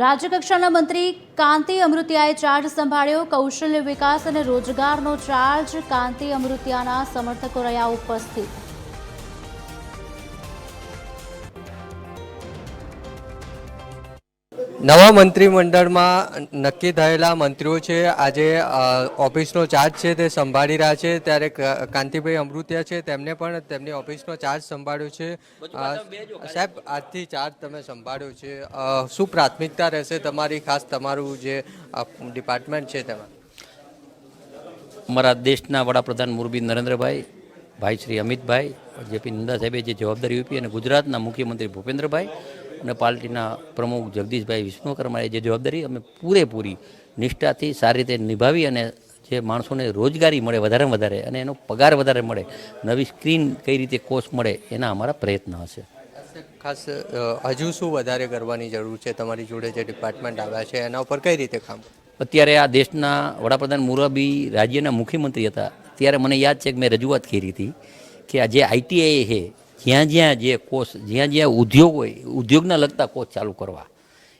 રાજ્યકક્ષાના મંત્રી કાંતિ અમૃતિયાએ ચાર્જ સંભાળ્યો, કૌશલ્ય વિકાસ અને રોજગારનો ચાર્જ કાંતિ અમૃતિયાના સમર્થકો રહ્યા ઉપસ્થિત. નવા મંત્રીમંડળમાં નક્કી થયેલા મંત્રીઓ છે. આજે ઓફિસનો ચાર્જ છે તે સંભાળી રહ્યા છે. ત્યારે કાંતિભાઈ અમૃતિયા છે. તેમને પણ તેમની ઓફિસનો ચાર્જ સંભાળ્યો છે. સાહેબ આજથી ચાર્જ તમે સંભાળ્યો છે. શું પ્રાથમિકતા રહેશે તમારી ખાસ તમારું જે ડિપાર્ટમેન્ટ છે તેમાં? અમારા દેશના વડાપ્રધાન મુરબી નરેન્દ્રભાઈ ભાઈ શ્રી અમિતભાઈ જેપી નંદા સાહેબે જે જવાબદારી આપી અને ગુજરાતના મુખ્યમંત્રી ભૂપેન્દ્રભાઈ અને પાર્ટીના પ્રમુખ જગદીશભાઈ વિશ્વકર્માએ જે જવાબદારી અમે પૂરેપૂરી નિષ્ઠાથી સારી રીતે નિભાવી અને જે માણસોને રોજગારી મળે વધારે વધારે અને એનો પગાર વધારે મળે નવી સ્ક્રીન કઈ રીતે કોર્સ મળે એના અમારા પ્રયત્ન હશે. ખાસ હજુ શું વધારે કરવાની જરૂર છે? તમારી જોડે જે ડિપાર્ટમેન્ટ આવ્યા છે એના ઉપર કઈ રીતે કામ? અત્યારે આ દેશના વડાપ્રધાન મુરબી રાજ્યના મુખ્યમંત્રી હતા. ત્યારે મને યાદ છે કે મેં રજૂઆત કરી હતી કે આ જે આઈટીઆઈ છે જ્યાં જ્યાં જે કોર્સ જ્યાં જ્યાં ઉદ્યોગ હોય, ઉદ્યોગના લગતા કોર્સ ચાલુ કરવા.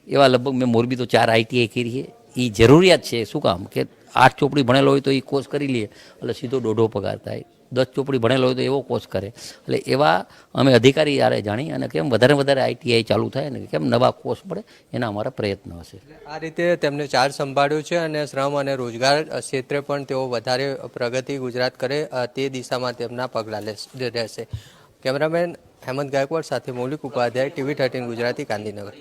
એવા લગભગ મેં મોરબી તો ચાર આઈટીઆઈ કરી છે. એ જરૂરિયાત છે શું કામ? કે આઠ ચોપડી ભણેલો હોય તો એ કોર્સ કરી લઈએ એટલે સીધો દોઢો પગાર થાય. દસ ચોપડી ભણેલો હોય તો એવો કોર્સ કરે. એટલે એવા અમે અધિકારી યારે જાણી અને કેમ વધારે વધારે આઈટીઆઈ ચાલુ થાય ને કેમ નવા કોર્સ પડે એના અમારા પ્રયત્ન હશે. આ રીતે તેમને ચાર્જ સંભાળ્યો છે અને શ્રમ અને રોજગાર ક્ષેત્રે પણ તેઓ વધારે પ્રગતિ ગુજરાત કરે તે દિશામાં તેમના પગલાં રહેશે. કેમેરામેન હેમંત ગાયકવાડ સાથે મૌલિક ઉપાધ્યાય ટીવી થર્ટીન ગુજરાતી ગાંધીનગર.